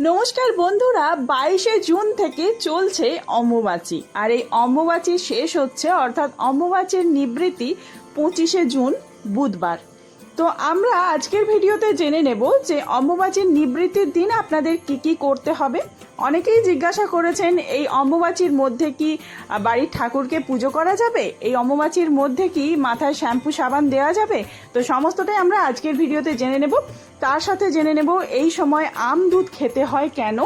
নমস্কার বন্ধুরা, বাইশে জুন থেকে চলছে অম্বুবাচী। আর এই অম্বুবাচী শেষ হচ্ছে, অর্থাৎ অম্বুবাচীর নিবৃত্তি পঁচিশে জুন, বুধবার। তো আমরা আজকের ভিডিওতে জেনে নেব যে অম্বুবাচীর নিবৃত্তির দিন আপনাদের কি কি করতে হবে। অনেকেই জিজ্ঞাসা করেছেন, এই অম্বুবাচীর মধ্যে কি বাড়ির ঠাকুরকে পুজো করা যাবে? এই অম্বুবাচীর মধ্যে কি মাথায় শ্যাম্পু, সাবান দেওয়া যাবে? তো সমস্তটাই আমরা আজকের ভিডিওতে জেনে নেব। তার সাথে জেনে নেব, এই সময় আম দুধ খেতে হয় কেন?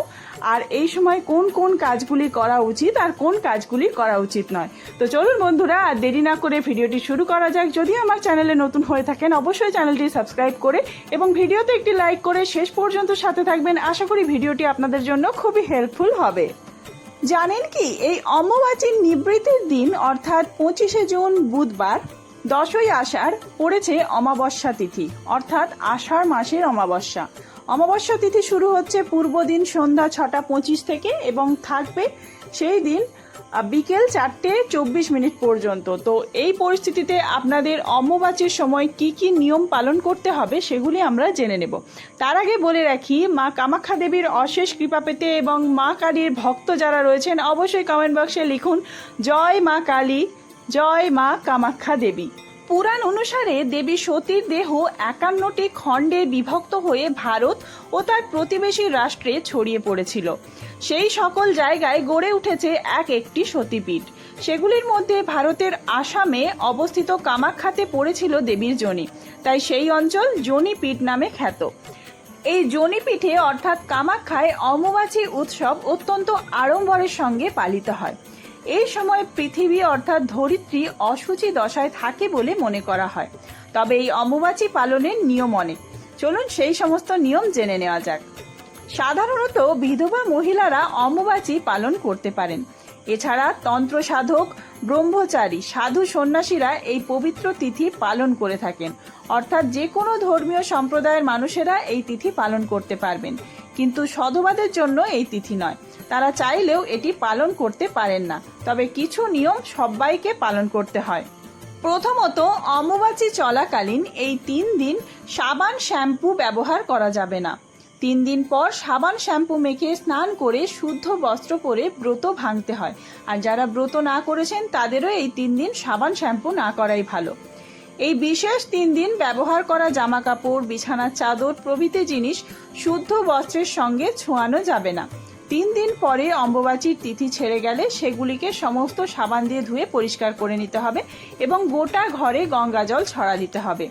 আর এই সময় কোন কোন কাজগুলি করা উচিত আর কোন কাজগুলি করা উচিত নয়। তো চলুন বন্ধুরা দেরি না করে ভিডিওটি শুরু করা যাক। যদি আমার চ্যানেলে নতুন হয়ে থাকেন, অবশ্যই চ্যানেলটি সাবস্ক্রাইব করে এবং ভিডিওতে একটি লাইক করে শেষ পর্যন্ত সাথে থাকবেন। আশা করি ভিডিওটি আপনাদের জন্য খুবই হেল্পফুল হবে। জানেন কি, এই অম্বুবাচীর নিবৃত্তির দিন, অর্থাৎ পঁচিশে জুন বুধবার, দশই আষাঢ় পড়েছে অমাবস্যা তিথি, অর্থাৎ আষাঢ় মাসের অমাবস্যা। অমাবস্যা তিথি শুরু হচ্ছে পূর্ব দিন সন্ধ্যা ছটা পঁচিশ থেকে এবং থাকবে সেই দিন বিকেল চারটে চব্বিশ মিনিট পর্যন্ত। তো এই পরিস্থিতিতে আপনাদের অম্বুবাচীর সময় কি কি নিয়ম পালন করতে হবে সেগুলি আমরা জেনে নেব। তার আগে বলে রাখি, মা কামাখ্যা দেবীর অশেষ কৃপা পেতে এবং মা কালীর ভক্ত যারা রয়েছেন, অবশ্যই কমেন্ট বক্সে লিখুন, জয় মা কালী, জয় মা কামাখ্যা দেবী। পুরাণ অনুসারে দেবী সতীর দেহ একান্নটি খণ্ডে বিভক্ত হয়ে ভারত ও তার প্রতিবেশী রাষ্ট্রে ছড়িয়ে পড়েছিল। সেই সকল জায়গায় গড়ে উঠেছে এক একটি সতীপীঠ। সেগুলির মধ্যে ভারতের আসামে অবস্থিত কামাখ্যাতে পড়েছিল দেবীর জনি। তাই সেই অঞ্চল জনিপীঠ নামে খ্যাত। এই জনিপীঠে অর্থাৎ কামাখ্যায় অম্বুবাচী উৎসব অত্যন্ত আড়ম্বরের সঙ্গে পালিত হয়। এই সময় পৃথিবী অর্থাৎ ধরিত্রী অসুচি দশায় থাকে বলে মনে করা হয়। তবে এই অম্বুবাচী পালনের নিয়ম অনেক। চলুন সেই সমস্ত নিয়ম জেনে নেওয়া যাক। সাধারণত বিধবা মহিলারা অম্বুবাচী পালন করতে পারেন। এছাড়া তন্ত্র সাধক, ব্রহ্মচারী, সাধু সন্ন্যাসীরা এই পবিত্র তিথি পালন করে থাকেন। অর্থাৎ যে কোনো ধর্মীয় সম্প্রদায়ের মানুষেরা এই তিথি পালন করতে পারবেন। কিন্তু সধবাদের জন্য এই তিথি নয়। তারা চাইলেও এটি পালন করতে পারেন না, তবে কিছু নিয়ম সবাইকে পালন করতে হয়। প্রথমত, অম্বুবাচী চলাকালীন এই তিন দিন সাবান শ্যাম্পু ব্যবহার করা যাবে না। তিন দিন পর সাবান শ্যাম্পু মেখে স্নান করে শুদ্ধ বস্ত্র পরে ব্রত ভাঙতে হয়। আর যারা ব্রত না করেছেন, তাদেরও এই তিন দিন সাবান শ্যাম্পু না করাই ভালো। এই বিশেষ তিন দিন ব্যবহার করা জামা কাপড় বিছানার চাদর প্রভৃতি জিনিস শুদ্ধ বস্ত্রের সঙ্গে ছোঁয়ানো যাবে না। তিন দিন পরে অম্বুবাচীর তিথি ছেড়ে গেলে সেগুলিকে সমস্ত সাবান দিয়ে ধুয়ে পরিষ্কার করে নিতে হবে এবং গোটা ঘরে গঙ্গা জল ছড়া দিতে হবে।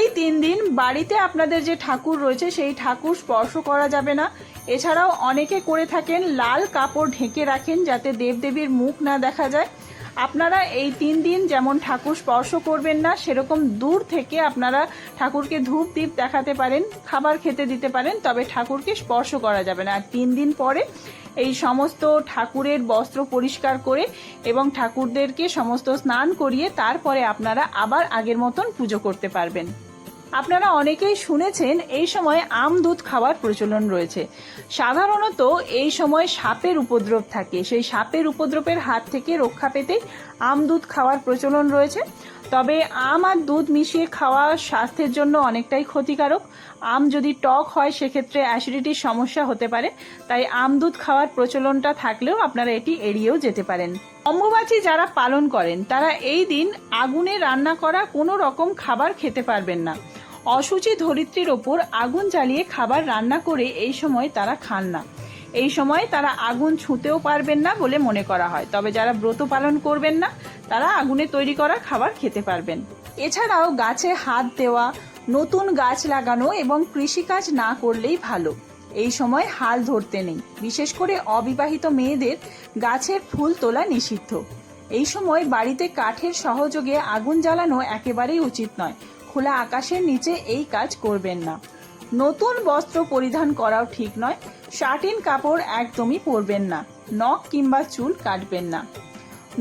এই তিন দিন বাড়িতে আপনাদের যে ঠাকুর রয়েছে, সেই ঠাকুর স্পর্শ করা যাবে না। এছাড়াও অনেকে করে থাকেন লাল কাপড় ঢেকে রাখেন যাতে দেবদেবীর মুখ না দেখা যায়। আপনারা এই তিন দিন যেমন ঠাকুর স্পর্শ করবেন না, সেরকম দূর থেকে আপনারা ঠাকুরকে ধূপ দ্বীপ দেখাতে পারেন, খাবার খেতে দিতে পারেন, তবে ঠাকুরকে স্পর্শ করা যাবে না। আর তিন দিন পরে এই সমস্ত ঠাকুরের বস্ত্র পরিষ্কার করে এবং ঠাকুরদেরকে সমস্ত স্নান করিয়ে তারপরে আপনারা আবার আগের মতন পুজো করতে পারবেন। আপনারা অনেকেই শুনেছেন, এই সময় আম দুধ খাওয়ার প্রচলন রয়েছে। সাধারণত এই সময় সাপের উপদ্রব থাকে। সেই সাপের উপদ্রবের হাত থেকে রক্ষা পেতে আম দুধ খাওয়ার প্রচলন রয়েছে। তবে আম আর দুধ মিশিয়ে খাওয়া স্বাস্থ্যের জন্য অনেকটাই ক্ষতিকারক। আম যদি টক হয়, সেক্ষেত্রে অ্যাসিডিটির সমস্যা হতে পারে। তাই আম দুধ খাওয়ার প্রচলনটা থাকলেও আপনারা এটি এড়িয়েও যেতে পারেন। অম্বুবাচী যারা পালন করেন, তারা এই দিন আগুনে রান্না করা কোনো রকম খাবার খেতে পারবেন না। অসুচি ধরিত্রীর ওপর আগুন জ্বালিয়ে খাবার রান্না করে এই সময় তারা খান না। এই সময় তারা আগুন ছুঁতেও পারবেন না বলে মনে করা হয়। তবে যারা ব্রত পালন করবেন না, তারা আগুনে তৈরি করা খাবার খেতে পারবেন। এছাড়াও গাছে হাত দেওয়া, নতুন গাছ লাগানো এবং কৃষিকাজ না করলেই ভালো। এই সময় হাল ধরতে নেই। বিশেষ করে অবিবাহিত মেয়েদের গাছের ফুল তোলা নিষিদ্ধ। এই সময় বাড়িতে কাঠের সহযোগে আগুন জ্বালানো একেবারেই উচিত নয়। খোলা আকাশের নিচে এই কাজ করবেন না। নতুন বস্ত্র পরিধান করাও ঠিক নয়। শার্টিন কাপড় একদমই পরবেন না। নখ কিংবা চুল কাটবেন না।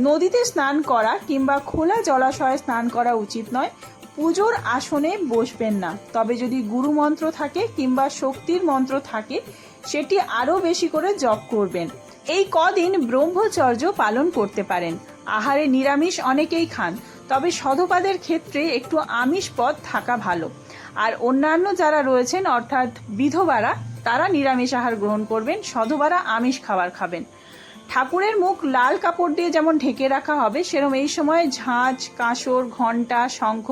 নদীতে স্নান করা কিংবা খোলা জলাশয়ে স্নান করা উচিত নয়। পুজোর আসনে বসবেন না। তবে যদি গুরু মন্ত্র থাকে কিংবা শক্তির মন্ত্র থাকে, সেটি আরও বেশি করে জপ করবেন। এই কদিন ব্রহ্মচর্য পালন করতে পারেন। আহারে নিরামিষ অনেকেই খান, তবে সধপাদের ক্ষেত্রে একটু আমিষ পদ থাকা ভালো। আর অন্যান্য যারা রয়েছেন, অর্থাৎ বিধবারা, তারা নিরামিষ আহার গ্রহণ করবেন, সধবারা আমিষ খাবার খাবেন। ঠাকুরের মুখ লাল কাপড় দিয়ে যেমন ঢেকে রাখা হবে সেরকম এই সময় ঝাঁঝ কাঁসর, ঘণ্টা, শঙ্খ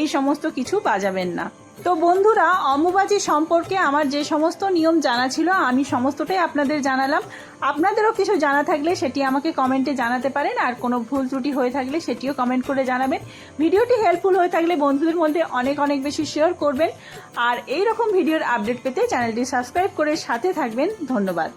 এই সমস্ত কিছু বাজাবেন না। তো বন্ধুরা, অম্বুবাচী সম্পর্কে আমার যে সমস্ত নিয়ম জানা ছিল, আমি সমস্তটাই আপনাদের জানালাম। আপনাদেরও কিছু জানা থাকলে সেটি আমাকে কমেন্টে জানাতে পারেন, আর কোনো ভুল ত্রুটি হয়ে থাকলে সেটিও কমেন্ট করে জানাবেন। ভিডিওটি হেল্পফুল হয়ে থাকলে বন্ধুদের মধ্যে অনেক অনেক বেশি শেয়ার করবেন। আর এই রকম ভিডিওর আপডেট পেতে চ্যানেলটি সাবস্ক্রাইব করে সাথে থাকবেন। ধন্যবাদ।